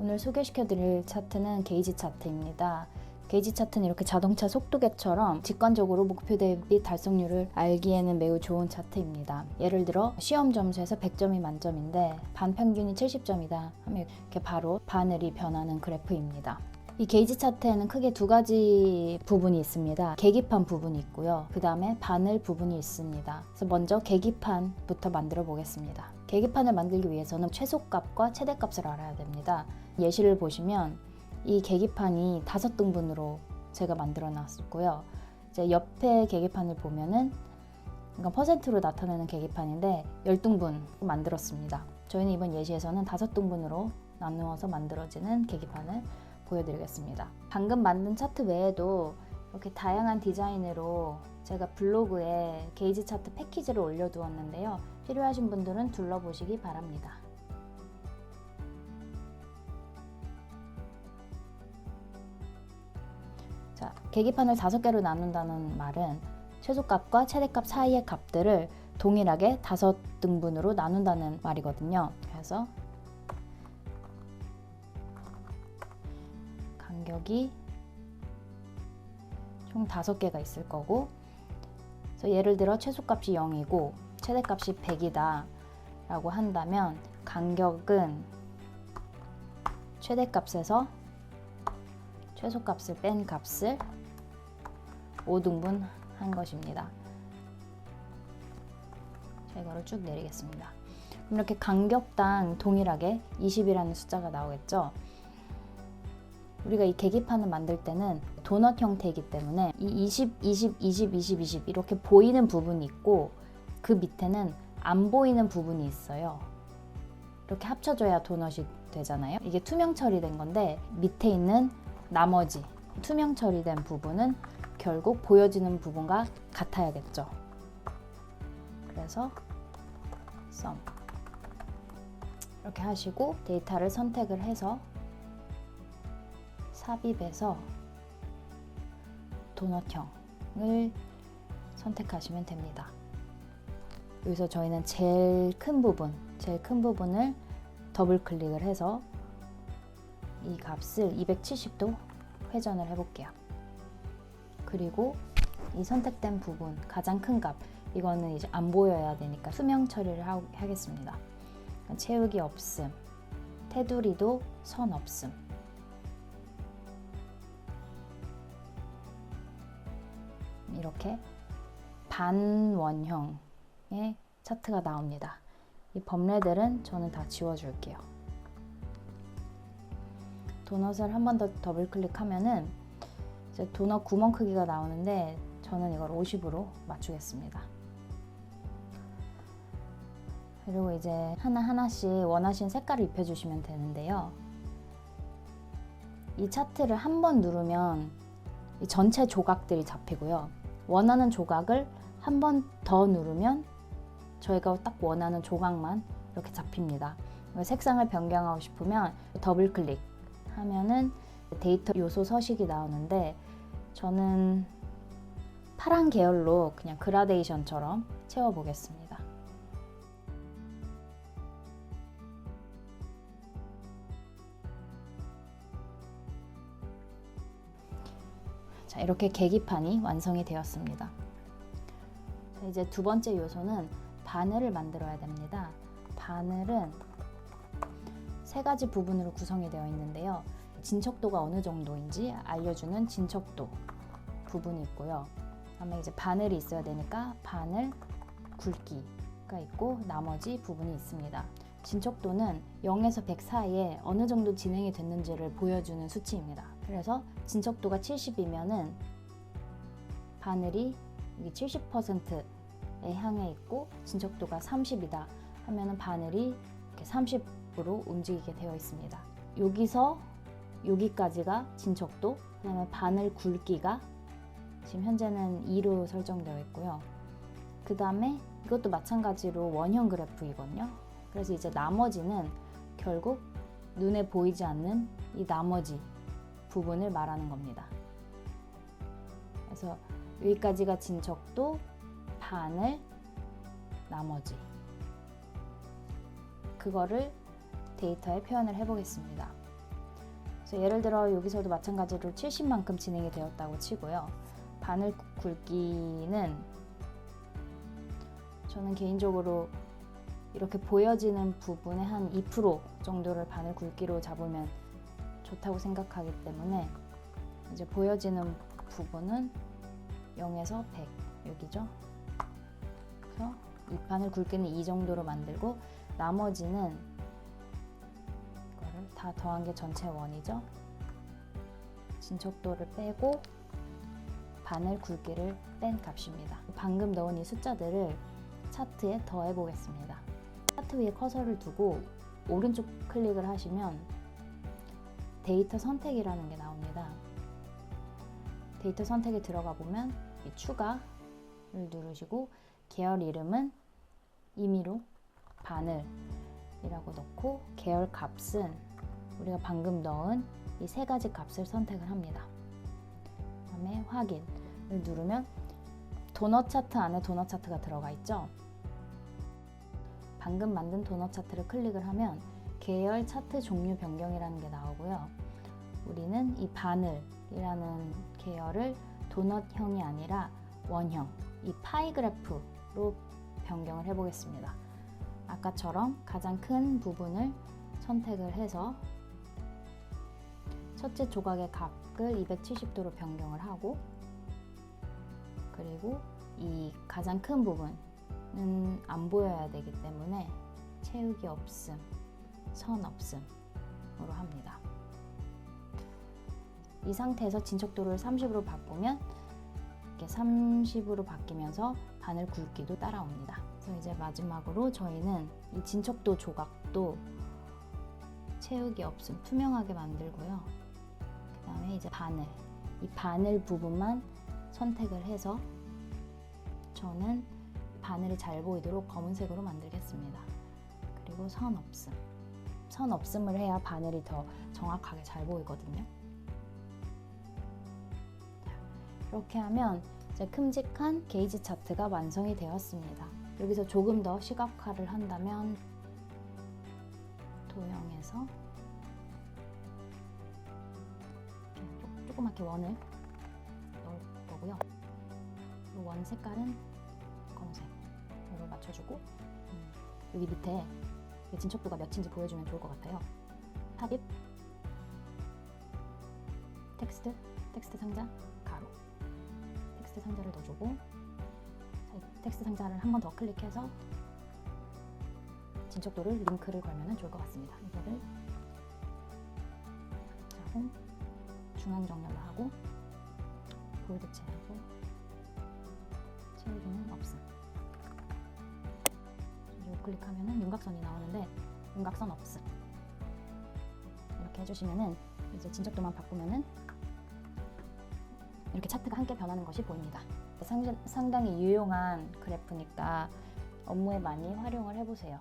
오늘 소개시켜드릴 차트는 게이지 차트입니다. 게이지 차트는 이렇게 자동차 속도계처럼 직관적으로 목표 대비 달성률을 알기에는 매우 좋은 차트입니다. 예를 들어 시험 점수에서 100점이 만점인데 반 평균이 70점이다 하면 이렇게 바로 바늘이 변하는 그래프입니다. 이 게이지 차트에는 크게 두 가지 부분이 있습니다. 계기판 부분이 있고요. 그 다음에 바늘 부분이 있습니다. 그래서 먼저 계기판부터 만들어 보겠습니다. 계기판을 만들기 위해서는 최소값과 최대값을 알아야 됩니다. 예시를 보시면 이 계기판이 다섯 등분으로 제가 만들어 놨고요. 이제 옆에 계기판을 보면은 그러니까 퍼센트로 나타내는 계기판인데 열 등분 만들었습니다. 저희는 이번 예시에서는 다섯 등분으로 나누어서 만들어지는 계기판을 보여드리겠습니다. 방금 만든 차트 외에도 이렇게 다양한 디자인으로 제가 블로그에 게이지 차트 패키지를 올려두었는데요. 필요하신 분들은 둘러보시기 바랍니다. 자, 계기판을 다섯 개로 나눈다는 말은 최소값과 최대값 사이의 값들을 동일하게 다섯 등분으로 나눈다는 말이거든요. 그래서 간격이 총 다섯 개가 있을 거고 그래서 예를 들어 최소값이 0이고 최대값이 100이다 라고 한다면 간격은 최대값에서 최소값을 뺀 값을 5등분 한 것입니다. 자, 이거를 쭉 내리겠습니다. 이렇게 간격당 동일하게 20이라는 숫자가 나오겠죠? 우리가 이 계기판을 만들 때는 도넛 형태이기 때문에 이 20, 20, 20, 20, 20 이렇게 보이는 부분이 있고 그 밑에는 안 보이는 부분이 있어요. 이렇게 합쳐져야 도넛이 되잖아요. 이게 투명 처리된 건데 밑에 있는 나머지 투명 처리된 부분은 결국 보여지는 부분과 같아야겠죠. 그래서 sum 이렇게 하시고 데이터를 선택을 해서 삽입해서 도넛형을 선택하시면 됩니다. 여기서 저희는 제일 큰 부분, 제일 큰 부분을 더블 클릭을 해서 이 값을 270도 회전을 해볼게요. 그리고 이 선택된 부분, 가장 큰 값, 이거는 이제 안 보여야 되니까 수명 처리를 하, 하겠습니다. 채우기 없음, 테두리도 선 없음. 이렇게 반원형의 차트가 나옵니다. 이 범례들은 저는 다 지워줄게요. 도넛을 한 번 더 더블 클릭하면은 이제 도넛 구멍 크기가 나오는데 저는 이걸 50으로 맞추겠습니다. 그리고 이제 하나하나씩 원하신 색깔을 입혀주시면 되는데요. 이 차트를 한 번 누르면 이 전체 조각들이 잡히고요. 원하는 조각을 한 번 더 누르면 저희가 딱 원하는 조각만 이렇게 잡힙니다. 색상을 변경하고 싶으면 더블 클릭 하면은 데이터 요소 서식이 나오는데 저는 파란 계열로 그냥 그라데이션처럼 채워보겠습니다. 자, 이렇게 계기판이 완성이 되었습니다. 자, 이제 두 번째 요소는 바늘을 만들어야 됩니다. 바늘은 세 가지 부분으로 구성이 되어 있는데요. 진척도가 어느 정도인지 알려주는 진척도 부분이 있고요. 다음에 이제 바늘이 있어야 되니까 바늘 굵기가 있고 나머지 부분이 있습니다. 진척도는 0에서 100 사이에 어느 정도 진행이 됐는지를 보여주는 수치입니다. 그래서 진척도가 70이면은 바늘이 70%에 향해 있고 진척도가 30이다 하면은 바늘이 이렇게 30으로 움직이게 되어 있습니다. 여기서 여기까지가 진척도, 그다음에 바늘 굵기가 지금 현재는 2로 설정되어 있고요. 그 다음에 이것도 마찬가지로 원형 그래프이거든요. 그래서 이제 나머지는 결국 눈에 보이지 않는 이 나머지 부분을 말하는 겁니다. 그래서 여기까지가 진척도 반을 나머지 그거를 데이터에 표현을 해보겠습니다. 그래서 예를 들어 여기서도 마찬가지로 70만큼 진행이 되었다고 치고요. 바늘 굵기는 저는 개인적으로 이렇게 보여지는 부분의 한 2% 정도를 바늘 굵기로 잡으면 좋다고 생각하기 때문에 이제 보여지는 부분은 0에서 100 여기죠. 그래서 이 바늘 굵기는 이 정도로 만들고 나머지는 이거를 다 더한 게 전체 원이죠. 진척도를 빼고 바늘 굵기를 뺀 값입니다. 방금 넣은 이 숫자들을 차트에 더해 보겠습니다. 차트 위에 커서를 두고 오른쪽 클릭을 하시면 데이터 선택이라는 게 나옵니다. 데이터 선택에 들어가 보면 이 추가를 누르시고 계열 이름은 임의로 바늘이라고 넣고 계열 값은 우리가 방금 넣은 이 세 가지 값을 선택을 합니다. 그다음에 확인을 누르면 도넛 차트 안에 도넛 차트가 들어가 있죠. 방금 만든 도넛 차트를 클릭을 하면 계열 차트 종류 변경이라는 게 나오고요. 우리는 이 바늘이라는 계열을 도넛형이 아니라 원형, 이 파이 그래프로 변경을 해보겠습니다. 아까처럼 가장 큰 부분을 선택을 해서 첫째 조각의 각을 270도로 변경을 하고 그리고 이 가장 큰 부분은 안 보여야 되기 때문에 채우기 없음, 선 없음으로 합니다. 이 상태에서 진척도를 30으로 바꾸면 이렇게 30으로 바뀌면서 바늘 굵기도 따라옵니다. 그래서 이제 마지막으로 저희는 이 진척도 조각도 채우기 없음 투명하게 만들고요. 그 다음에 이제 바늘 이 바늘 부분만 선택을 해서 저는 바늘이 잘 보이도록 검은색으로 만들겠습니다. 그리고 선 없음 선 없음을 해야 바늘이 더 정확하게 잘 보이거든요. 이렇게 하면 이제 큼직한 게이지 차트가 완성이 되었습니다. 여기서 조금 더 시각화를 한다면 도형에서 이렇게 조- 조그맣게 원을 넣을 거고요. 원 색깔은 검은색으로 맞춰주고 음, 여기 밑에 이 진척도가 몇인지 보여주면 좋을 것 같아요. 삽입 텍스트 텍스트 상자 가로 텍스트 상자를 넣어주고 텍스트 상자를 한 번 더 클릭해서 진척도를 링크를 걸면 좋을 것 같습니다. 이거를 자, 홈 중앙 정렬로 하고 볼드체하고 채우기는 없음. 이거 클릭하면은 윤곽선이 나오는데 윤곽선 없음. 이렇게 해주시면은 이제 진척도만 바꾸면은 이렇게 차트가 함께 변하는 것이 보입니다. 상, 상당히 유용한 그래프니까 업무에 많이 활용을 해보세요.